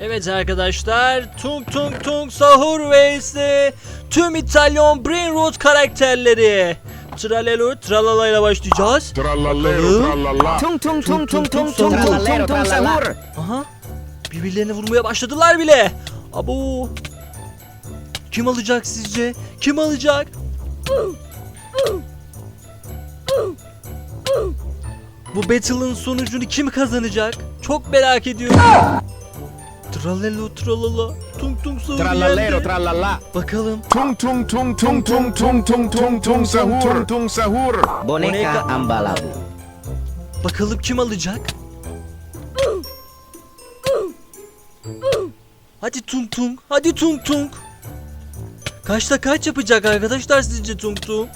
Evet arkadaşlar, Tung Tung Tung Sahur vs tüm İtalyan Brain Rot karakterleri. Tralelo Tralala ile başlayacağız. Trallallero, Bakalım. trallallà. Tung tung tung tung tung tung, tung tung tung sahur. Aha, birbirlerine vurmaya başladılar bile. Abo. Kim alacak sizce? Kim alacak? Bu battle'ın sonucunu kim kazanacak? Çok merak ediyorum. Tralelo tralala. Tung tung sahur Trallallero, yendi. trallallà. Bakalım. Tung tung tung tung tung tung tung tung tung sahur. Tung sahur. Boneca Boneca. ambalabu. Bakalım kim alacak? Hadi Tung Tung. Hadi Tung Tung. Kaçta kaç yapacak arkadaşlar sizce Tung Tung?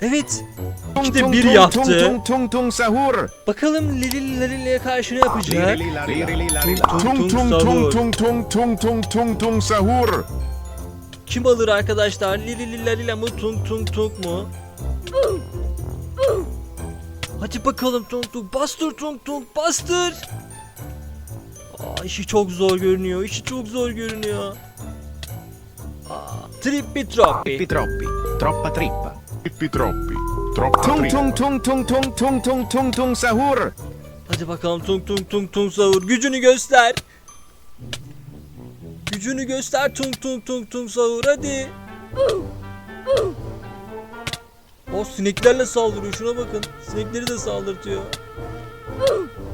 Evet. Tung İşte tung bir tung yaptı. tung tung tung tung sahur. Bakalım Lili Lali'ye karşı ne yapacak? Tung tung tung tung tung tung tung tung tung sahur. Kim alır arkadaşlar? Lili Lili Lali mi? Tung Tung Tung mu? Hadi bakalım Tung Tung. Bastır Tung Tung. Bastır. Aa, işi çok zor görünüyor. İşi çok zor görünüyor. Aa, trippi troppi. Trippi troppi. Troppa trippa. Trippi troppi. Troppa Tung tung tung tung tung tung tung tung tung sahur. Hadi bakalım Tung Tung Tung Tung Sahur. Gücünü göster. Gücünü göster Tung Tung Tung Tung Sahur. Hadi. O sineklerle saldırıyor. Şuna bakın. Sinekleri de saldırtıyor.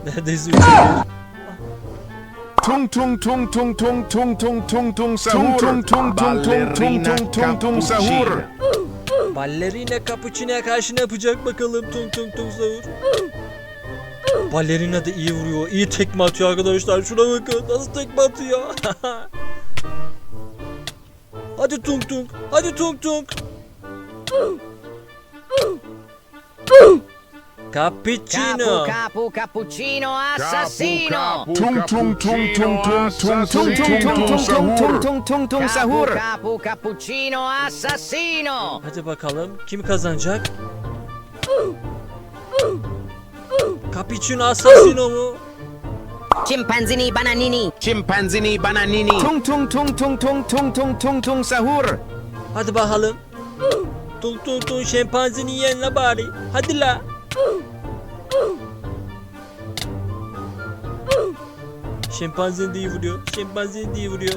Neredeyse bir. Tung tung tung tung tung tung tung tung tung sahur. Tung tung tung tung tung tung tung tung sahur. Ballerina Capuchino'ya karşı ne yapacak bakalım Tung Tung Tung Sahur. Ballerina da iyi vuruyor. iyi tekme atıyor arkadaşlar. Şuna bakın. Nasıl tekme atıyor. Hadi Tung Tung. Hadi Tung Tung. Cappuccino. Capu, capu, cappuccino, assassino. Tung tung tung tung tung tung tung Tung tung tung tung tung tung tung sahur. tung Capu, sahur. capu, cappuccino, assassino. Hadi bakalım kim kazanacak? Cappuccino Assassino mu? Chimpanzini, bananini. Chimpanzini, bananini. Tung tung tung tung tung tung tung tung tung sahur. Hadi bakalım. Tung tung tung şempanzini la bari. Hadi la. İyi vuruyor. İyi vuruyor.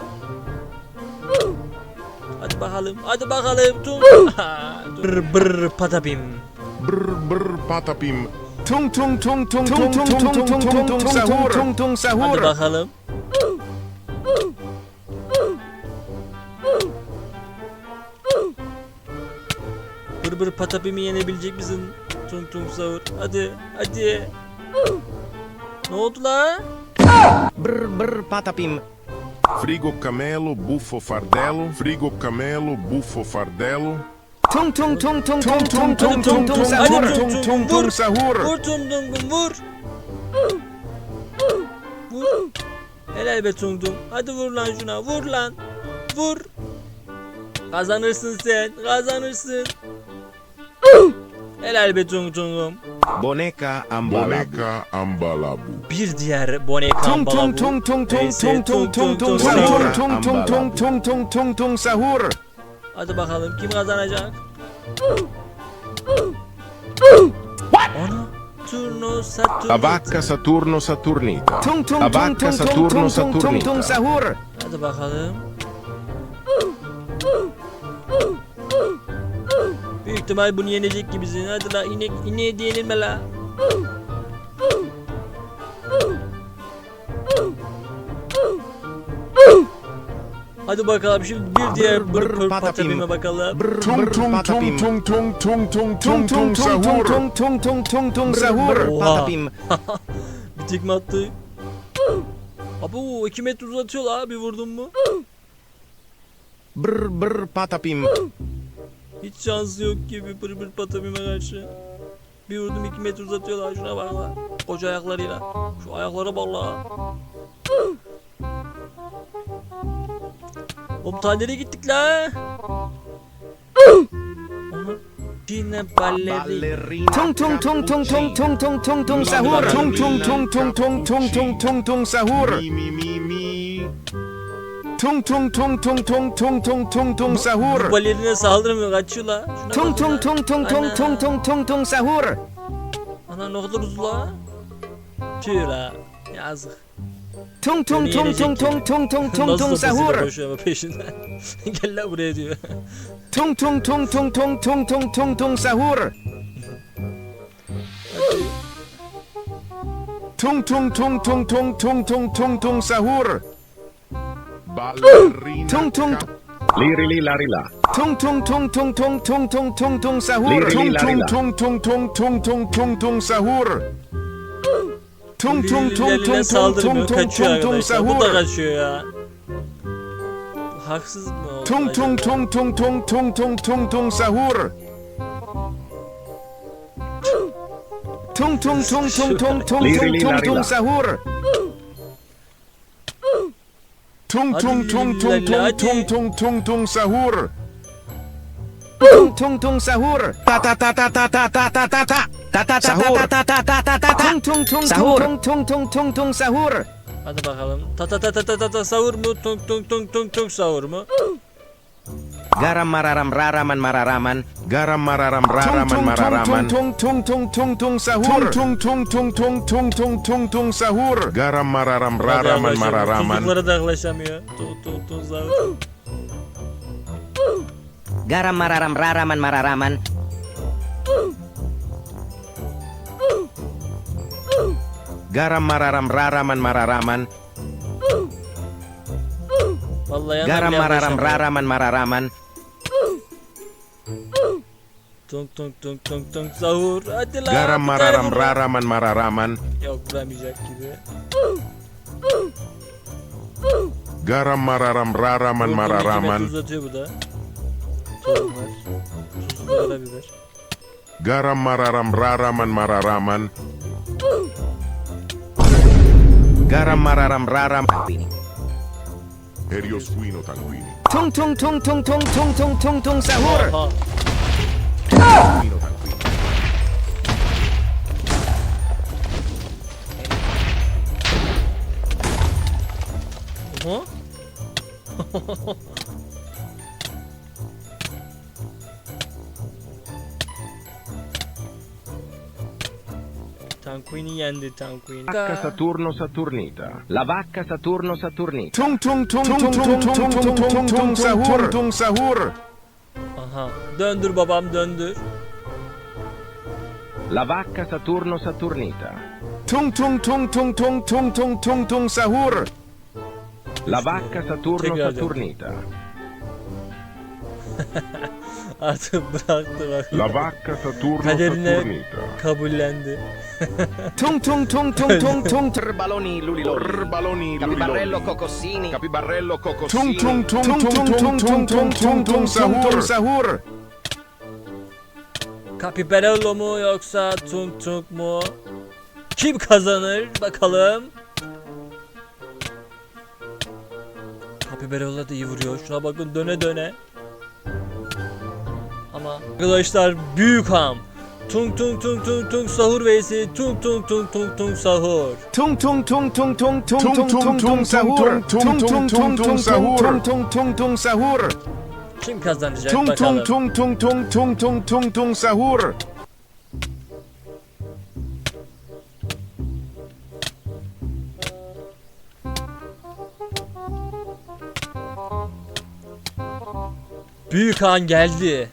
Hadi bakalım. Hadi bakalım. Tung. brr brr patapim. Brr brr patapim. Tung tung tung tung tung tung tung tung tung tung sahur. Tung tung Hadi sahur. bakalım. Bır bır patapimi yenebilecek misin? Tung tung sahur. Hadi hadi. Ne oldu la? Brr, brr, patapim. Frigo camelo, buffo fardello. Frigo camelo, buffo fardello. Tung tung tung tung tung tung tung, tung tung tung sahur. tung, Tung tung tung sahur. Vur tung tungum vur. Vur. Helal be tung tung. Hadi vur lan şuna vur lan. Vur. Kazanırsın sen. Kazanırsın. Helal be tung tungum. Boneca ambalabu. Boneca ambalabu. Bir diğer Boneca Tung tung Balabu. tung tung tung tung tung tung tung sahur. sahur. Tung tung tung tung tung tung tung sahur. Hadi bakalım kim kazanacak? Ana. Turno Saturno. A vacca Saturno Saturnita. Tung tung A tung vacca tung tung Saturno tung tung tung tung Saturnita. sahur. Hadi bakalım. İhtimal bunu yenecek gibisin. Hadi la inek ineğe diyelim la. Hadi bakalım şimdi bir diğer patapim. patapime bakalım. Tung tung patapim. tung tung tung tung tung tung Tung tung tung tung tung sahur. tung tung tung tung tung Brr, sahur. patapim. bir tekme attı. Abi o 2 metre uzatıyor la bir vurdun mu? Brr, brr, patapim. Hiç şansı yok gibi pır pır patapime karşı. Bir vurdum 2 metre uzatıyorlar şuna bak la. Koca ayaklarıyla. Şu ayaklara bak la. Oğlum ta nereye gittik la? Ana. Yine balleri. Ballerina Tung tung tung tung tung tung tung tung tung sahur. Tung tung tung tung tung tung tung tung tung sahur. Mi mi mi mi. Tung tung tung tung tung tung tung tung tung sahur. Balerine saldırmıyor kaçıyor la. Şuna Tung tung tung tung tung tung tung tung tung sahur. Ana ne kadar uzun la. Tüh la. Yazık. Tung tung tung tung tung tung tung tung tung sahur. koşuyor ama peşinden. Gel la buraya diyor. Tung tung tung tung tung tung tung tung tung sahur. Tung tung tung tung tung tung tung tung tung sahur. Ballerina. Tung tung Liri li lari la. tung tung tung tung tung tung tung tung tung sahur. Tung tung tung tung tung tung tung tung tung sahur. Tung tung tung tung tung tung tung tung tung arkadaşlar. Bu da sahur. kaçıyor ya. Haksız mı o? Tung tung tung tung tung tung tung tung tung sahur. Tung tung tung tung tung tung tung tung tung sahur. Tung tung tung tung tung tung tung tung tung sahur. Tung tung tung sahur. Ta ta ta ta ta ta ta ta ta ta. Ta ta ta ta ta ta ta ta ta ta. Tung tung tung Sahur. tung tung tung tung tung sahur. Hadi bakalım. Ta ta ta ta ta ta ta sahur mu? Tung tung tung tung tung sahur mu? Garam mararam raraman mararaman. Garam mararam raraman mararaman. tung tung tung tung tung sahur. Tung tung tung tung tung tung tung tung sahur. Garam mararam raraman mararaman. Tuzluklara da yaklaşamıyor. Tung tung tung sahur. Garam mararam raraman mararaman. Garam mararam raraman mararaman. Vallahi Garam bile mararam yaklaşamıyor. raraman mararaman. Tung tung tung tung tung sahur. Hadi lan. Garam bir tane mararam vur. raraman mararaman. Yok vuramayacak gibi. Garam mararam raraman iki mararaman. metre uzatıyor bu da. Tuzlu var. Tuzlu karabiber. Garam mararam raraman mararaman. Garam mararam raram. Helios Quino Tanquini. Tung tung tung tung tung tung tung tung tung sahur. Aha. Quino Tanquini. Aha. Tanquini yendi Tanquini. Vacca Saturno Saturnita. La vacca Saturno Saturnita. Tung tung tung tung tung tung tung tung tung sahur. Tung sahur. Aha. Döndür babam döndür. La vacca Saturno Saturnita. Tung tung tung tung tung tung tung tung tung sahur. La vacca Saturno Saturnita. Artık bıraktı bak. La vacca Saturno Kaderine Saturnita. kabullendi. Tung tung tung tung tung tung. Trbaloni Luliloni. Baloni Capibarello Cocossini. Capibarello Tung Cocosini. tung tung tung tung tung tung tung tung tung sahur. Capibarello mu yoksa Tung Tung mu? Kim kazanır bakalım. Capibarello da iyi vuruyor. Şuna bakın döne döne. Ama arkadaşlar büyük ham. Tung tung tung tung tung sahur vs tung tung tung tung tung sahur. Tung tung tung tung tung tung tung tung tung sahur. Tung tung tung tung tung tung tung tung tung sahur. Kim kazanacak Tung bakalım. tung tung tung tung tung tung tung tung sahur. Büyük han geldi.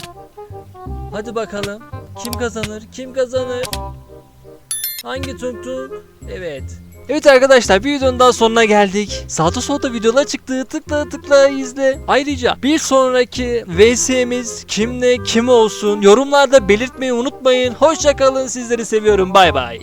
Hadi bakalım. Kim kazanır? Kim kazanır? Hangi tung? Evet. Evet arkadaşlar bir videonun daha sonuna geldik. Sağda solda videolar çıktı. Tıkla tıkla izle. Ayrıca bir sonraki VS'miz kimle kim olsun yorumlarda belirtmeyi unutmayın. Hoşçakalın sizleri seviyorum. Bay bay.